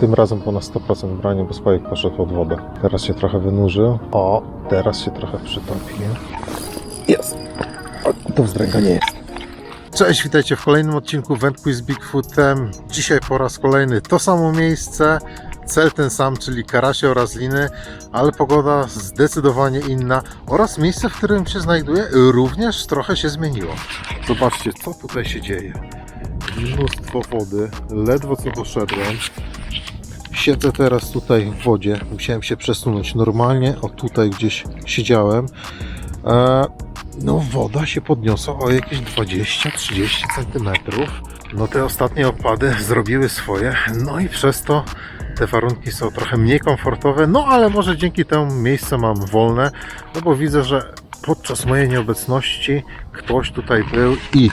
tym razem ponad 100% branie, bo spajek poszedł pod wodę. Teraz się trochę wynurzył. O, teraz się trochę przytopi. Jest! To wzdręga nie jest. Cześć, witajcie w kolejnym odcinku Wędkuj z Bigfootem. Dzisiaj po raz kolejny to samo miejsce, cel ten sam, czyli karasie oraz liny, ale pogoda zdecydowanie inna oraz miejsce, w którym się znajduję również trochę się zmieniło. Zobaczcie, co tutaj się dzieje. Mnóstwo wody, ledwo co doszedłem. Siedzę teraz tutaj w wodzie, musiałem się przesunąć normalnie, o tutaj gdzieś siedziałem. E, no woda się podniosła o jakieś 20-30 cm. No te ostatnie opady zrobiły swoje, no i przez to te warunki są trochę mniej komfortowe, no ale może dzięki temu miejsce mam wolne, no bo widzę, że podczas mojej nieobecności ktoś tutaj był i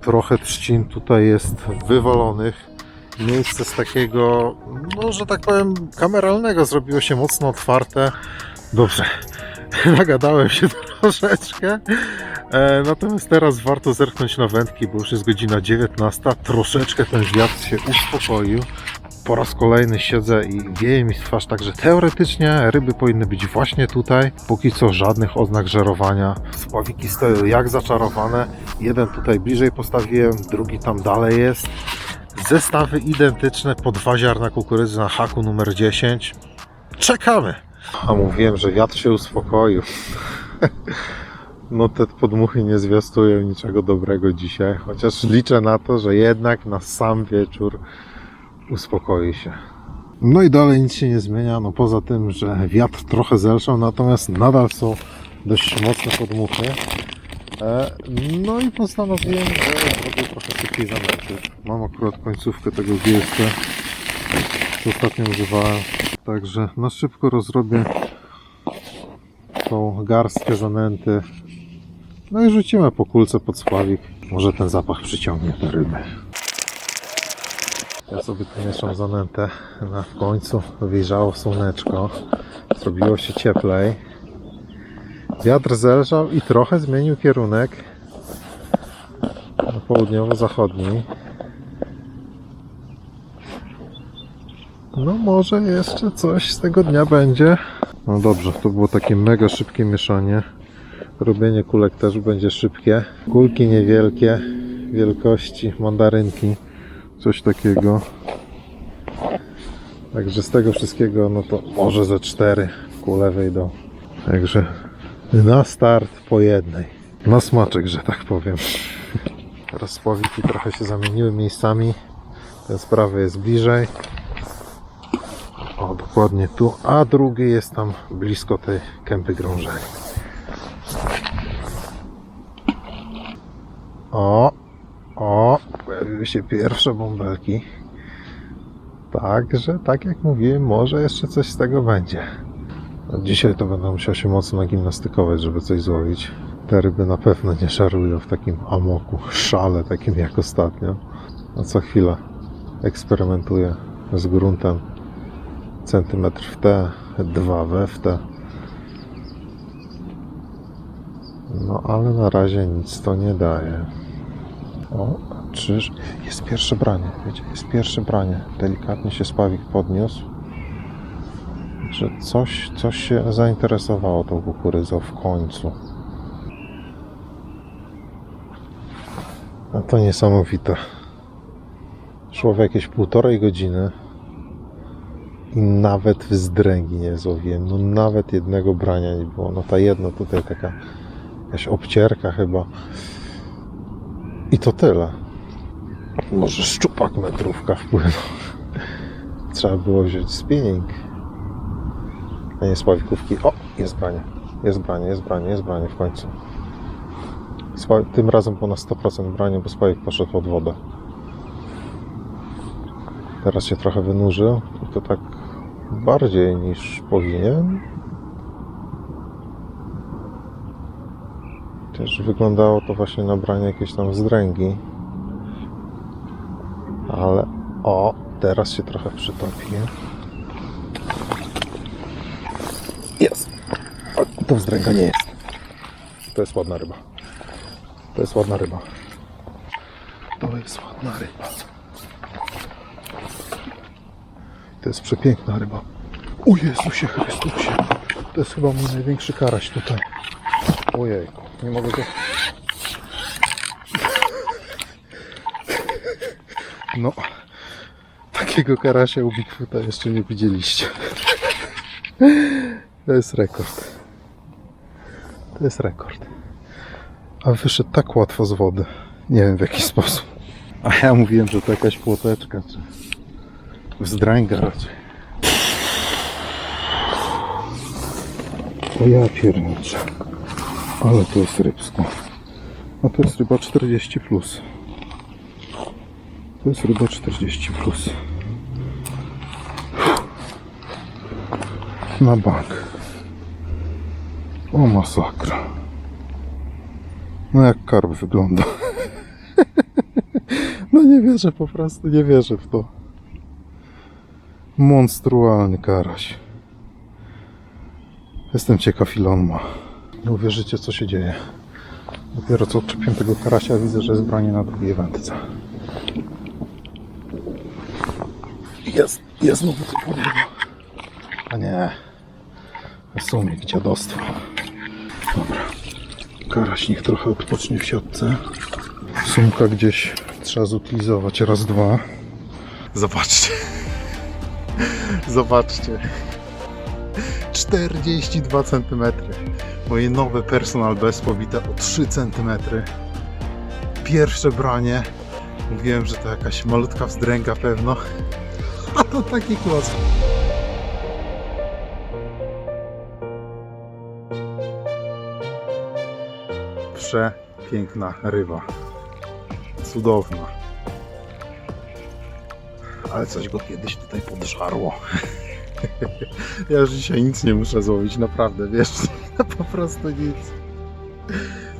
trochę trzcin tutaj jest wywalonych. Miejsce z takiego, no że tak powiem, kameralnego zrobiło się mocno otwarte. Dobrze, nagadałem się troszeczkę. E, natomiast teraz warto zerknąć na wędki, bo już jest godzina 19. Troszeczkę ten wiatr się uspokoił. Po raz kolejny siedzę i wieje mi twarz, także teoretycznie ryby powinny być właśnie tutaj. Póki co żadnych oznak żerowania. Spławiki stoją jak zaczarowane. Jeden tutaj bliżej postawiłem, drugi tam dalej jest. Zestawy identyczne po dwa ziarna kukurydzy na haku numer 10. Czekamy! A mówiłem, że wiatr się uspokoił. No te podmuchy nie zwiastują niczego dobrego dzisiaj, chociaż liczę na to, że jednak na sam wieczór uspokoi się. No i dalej nic się nie zmienia, no poza tym, że wiatr trochę zelżał, natomiast nadal są dość mocne podmuchy. E, No i postanowiłem, że trochę szybkiej zanęty. Mam akurat końcówkę tego GST, co ostatnio używałem. Także na szybko rozrobię tą garstkę zanęty. No i rzucimy po kulce pod spławik. Może ten zapach przyciągnie te ryby. Ja sobie tu mieszam zanętę na w końcu. Wyjrzało słoneczko. Zrobiło się cieplej. Wiatr zelżał i trochę zmienił kierunek na południowo-zachodni. No może jeszcze coś z tego dnia będzie. No dobrze, to było takie mega szybkie mieszanie. Robienie kulek też będzie szybkie. Kulki niewielkie, wielkości mandarynki, coś takiego. Także z tego wszystkiego, no to może ze cztery kule wyjdą. Także na start po jednej. Na smaczek, że tak powiem. Teraz spławiki trochę się zamieniły miejscami. Ten z prawej jest bliżej. O, dokładnie tu. A drugi jest tam blisko tej kępy grążej. O, o, pojawiły się pierwsze bąbelki. Także, tak jak mówiłem, może jeszcze coś z tego będzie. No, Dzisiaj to będę musiał się mocno nagimnastykować, żeby coś złowić. Te ryby na pewno nie szarują w takim amoku, szale takim jak ostatnio. No co chwilę eksperymentuję z gruntem. Centymetr w T, dwa we w T. No ale na razie nic to nie daje. O, czyż jest pierwsze branie, wiecie, jest pierwsze branie. Delikatnie się spawik podniósł. Że coś, coś się zainteresowało tą kukurydzą w końcu. No to niesamowite. Szło w jakieś półtorej godziny i nawet wzdręgi nie złowiłem. No nawet jednego brania nie było. No ta jedna tutaj taka jakaś obcierka chyba. I to tyle. Może szczupak metrówka wpłynął. Trzeba było wziąć spinning. A nie spławikówki. O, jest branie. Jest branie, jest branie, jest branie w końcu. Tym razem ponad 100% branie, bo spławik poszedł pod wodę. Teraz się trochę wynurzył. I to tak bardziej niż powinien. Też wyglądało to właśnie na branie jakieś tam wzdręgi. Ale o, teraz się trochę przytopi. Jest. To wzdręga nie jest. To jest ładna ryba. To jest ładna ryba. To jest ładna ryba. To jest przepiękna ryba. O Jezusie Chrystusie. To jest chyba mój największy karaś tutaj. Ojej, nie mogę go... No, takiego karasia u Bigfoota jeszcze nie widzieliście. To jest rekord. To jest rekord. A wyszedł tak łatwo z wody. Nie wiem w jaki sposób. A ja mówiłem, że to jakaś płoteczka, czy wzdręga raczej. O ja pierniczę. Ale to jest rybsko. A to jest ryba 40 plus. To jest ryba 40 plus. Na bank. O masakra. No jak karp wygląda. No nie wierzę po prostu, nie wierzę w to. Monstrualny karaś. Jestem ciekaw ile on ma. Nie uwierzycie co się dzieje. Dopiero co odczepiłem tego karasia, widzę, że jest branie na drugiej wędce. Jest, jest znowu coś podobnego. A nie. Sumik, dziadostwo. Dobra. Karaś niech trochę odpocznie w siatce. Sumka gdzieś trzeba zutylizować raz, dwa. Zobaczcie. Zobaczcie. 42 cm. Moje nowe personal best pobite o 3 cm. Pierwsze branie. Mówiłem, że to jakaś malutka wzdręga pewno. A to taki klos. Przepiękna ryba. Cudowna. Ale coś go kiedyś tutaj podżarło. Ja już dzisiaj nic nie muszę złowić, naprawdę, wiesz, po prostu nic.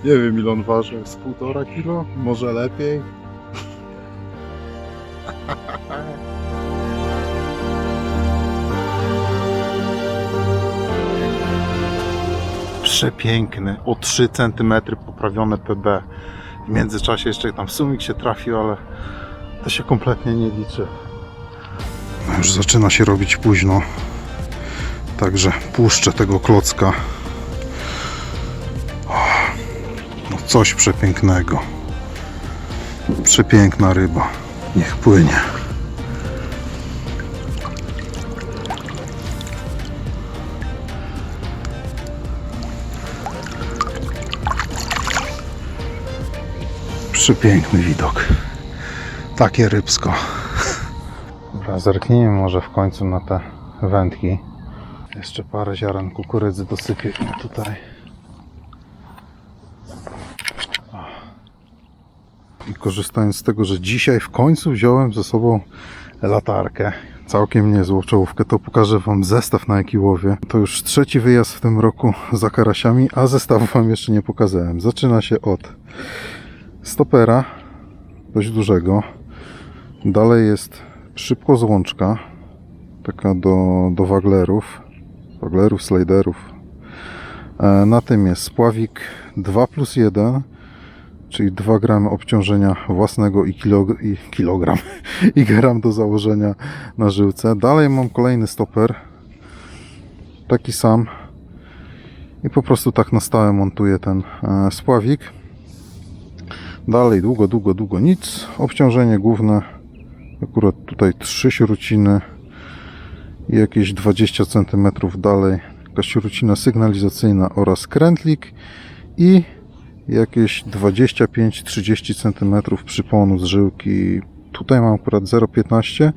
Nie wiem ile on waży, z półtora kilo, może lepiej. Przepiękny, o 3 cm poprawione PB. W międzyczasie jeszcze tam sumik się trafił, ale to się kompletnie nie liczy. Już zaczyna się robić późno. Także puszczę tego klocka. No coś przepięknego. Przepiękna ryba. Niech płynie. Przepiękny widok. Takie rybsko. Dobra, zerknijmy może w końcu na te wędki. Jeszcze parę ziaren kukurydzy dosypię tutaj. I korzystając z tego, że dzisiaj w końcu wziąłem ze sobą latarkę, całkiem niezłą czołówkę, to pokażę Wam zestaw na jaki łowię. To już trzeci wyjazd w tym roku za karasiami, a zestawu Wam jeszcze nie pokazałem. Zaczyna się od stopera, dość dużego. Dalej jest szybkozłączka, taka do, do waglerów, waglerów, sliderów. E, Na tym jest spławik 2 plus 1, czyli 2 gramy obciążenia własnego i, kilo, i kilogram i gram do założenia na żyłce. Dalej mam kolejny stoper, taki sam i po prostu tak na stałe montuję ten e, spławik. Dalej długo, długo, długo nic. Obciążenie główne Akurat tutaj trzy śruciny i jakieś 20 cm dalej jakaś śrucina sygnalizacyjna oraz krętlik i jakieś 25-30 cm przyponu z żyłki. Tutaj mam akurat 0,15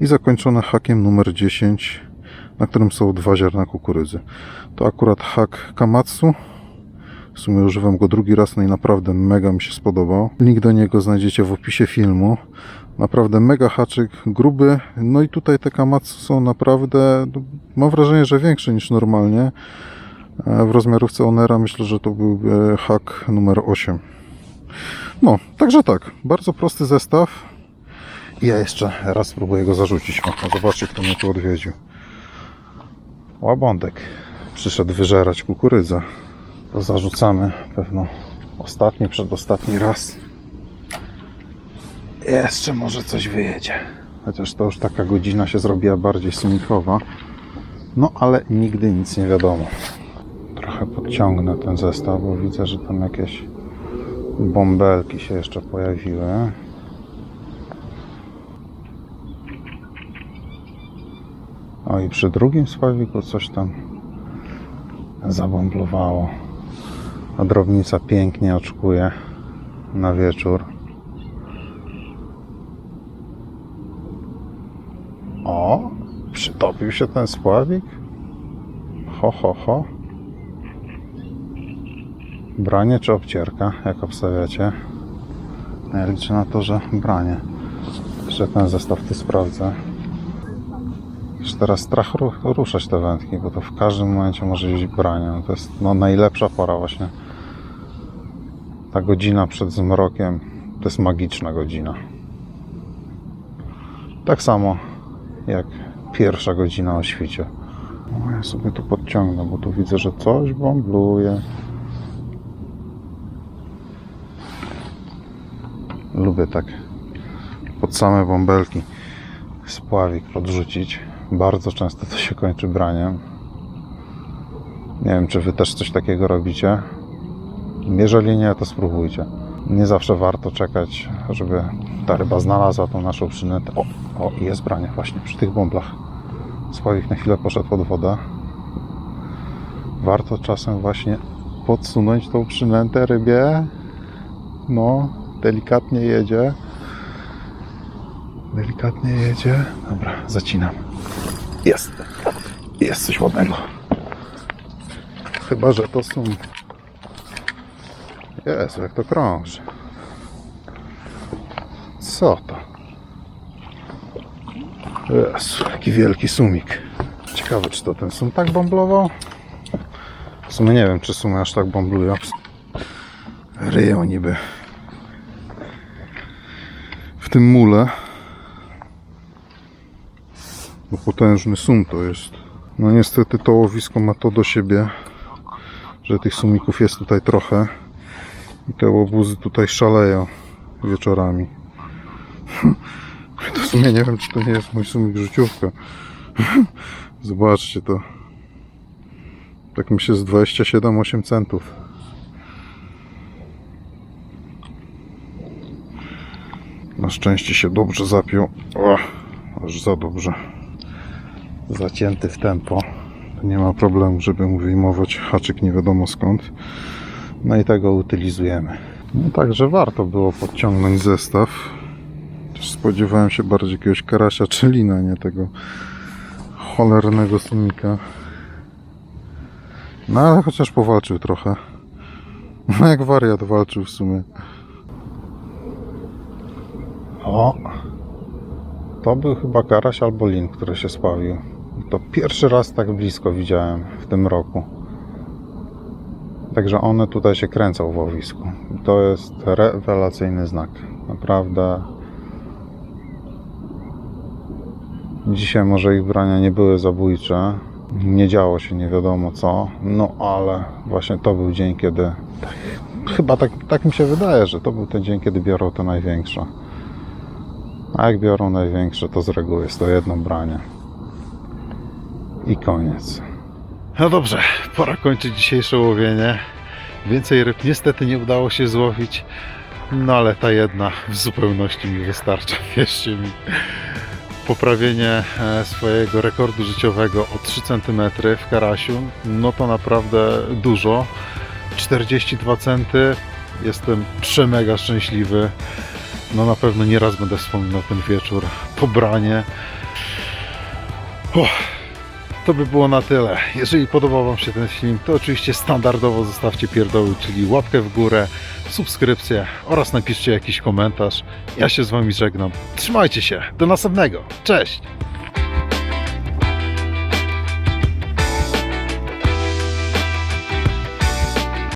i zakończone hakiem numer 10, na którym są dwa ziarna kukurydzy. To akurat hak Kamatsu. W sumie używam go drugi raz, no i naprawdę mega mi się spodobał. Link do niego znajdziecie w opisie filmu. Naprawdę mega haczyk, gruby. No i tutaj te Kamatsu są naprawdę, no, mam wrażenie, że większe niż normalnie. E, W rozmiarówce Onera myślę, że to byłby hak numer 8. No, także tak, bardzo prosty zestaw. I ja jeszcze raz spróbuję go zarzucić. O, zobaczcie, kto mnie tu odwiedził. Łabądek przyszedł wyżerać kukurydzę. To zarzucamy pewno ostatni, przedostatni raz. Jeszcze może coś wyjedzie. Chociaż to już taka godzina się zrobiła bardziej sumikowa. No ale nigdy nic nie wiadomo. Trochę podciągnę ten zestaw, bo widzę, że tam jakieś bąbelki się jeszcze pojawiły. O i przy drugim spławiku coś tam zabąblowało. A drobnica pięknie oczkuje na wieczór. O, przytopił się ten spławik. Ho, ho, ho. Branie czy obcierka, jak obstawiacie? No Ja liczę na to, że branie. Jeszcze ten zestaw tu sprawdzę. Już teraz strach ru- ruszać te wędki, bo to w każdym momencie może iść branie. No to jest no, najlepsza pora właśnie. Ta godzina przed zmrokiem to jest magiczna godzina. Tak samo jak pierwsza godzina o świcie. O, ja sobie tu podciągnę, bo tu widzę, że coś bąbluje. Lubię tak pod same bąbelki spławik podrzucić. Bardzo często to się kończy braniem. Nie wiem, czy wy też coś takiego robicie. Jeżeli nie, to spróbujcie. Nie zawsze warto czekać, żeby ta ryba znalazła tą naszą przynętę. O, o jest branie właśnie przy tych bąblach. Spławik na chwilę poszedł pod wodę. Warto czasem właśnie podsunąć tą przynętę rybie. No, delikatnie jedzie. Delikatnie jedzie. Dobra, zacinam. Jest. Jest coś ładnego. Chyba, że to są. Jezu, jak to krąży. Co to? Jezu, jaki wielki sumik. Ciekawe, czy to ten sum tak bąblował? W sumie nie wiem, czy sumy aż tak bąblują. Ryją niby. W tym mule. Bo potężny sum to jest. No niestety to łowisko ma to do siebie, że tych sumików jest tutaj trochę. I te łobuzy tutaj szaleją wieczorami. To w sumie nie wiem, czy to nie jest mój sumik życiówka. Zobaczcie to. Tak mi się z 27-8 centów. Na szczęście się dobrze zapiął. O, aż za dobrze. Zacięty w tempo. Nie ma problemu, żeby mu wyjmować haczyk nie wiadomo skąd. No i tego utylizujemy. No także warto było podciągnąć zestaw. Też spodziewałem się bardziej jakiegoś karasia czy lina, nie tego cholernego sumika. No ale chociaż powalczył trochę. No jak wariat walczył w sumie. O! To był chyba karaś albo lin, który się spawił. To pierwszy raz tak blisko widziałem w tym roku. Także one tutaj się kręcą w łowisku. To jest rewelacyjny znak. Naprawdę. Dzisiaj może ich brania nie były zabójcze. Nie działo się nie wiadomo co. No ale właśnie to był dzień, kiedy. Chyba tak, tak mi się wydaje, że to był ten dzień, kiedy biorą te największe. A jak biorą największe, to z reguły jest to jedno branie. I koniec. No dobrze, pora kończyć dzisiejsze łowienie. Więcej ryb niestety nie udało się złowić, no ale ta jedna w zupełności mi wystarcza, wierzcie mi. Poprawienie e, swojego rekordu życiowego o 3 cm w karasiu, no to naprawdę dużo. 42 centy, jestem przemega szczęśliwy. No na pewno nieraz będę wspominał ten wieczór, pobranie. Uff. To by było na tyle. Jeżeli podobał Wam się ten film, to oczywiście standardowo zostawcie pierdoły, czyli łapkę w górę, subskrypcję oraz napiszcie jakiś komentarz. Ja się z Wami żegnam. Trzymajcie się. Do następnego. Cześć!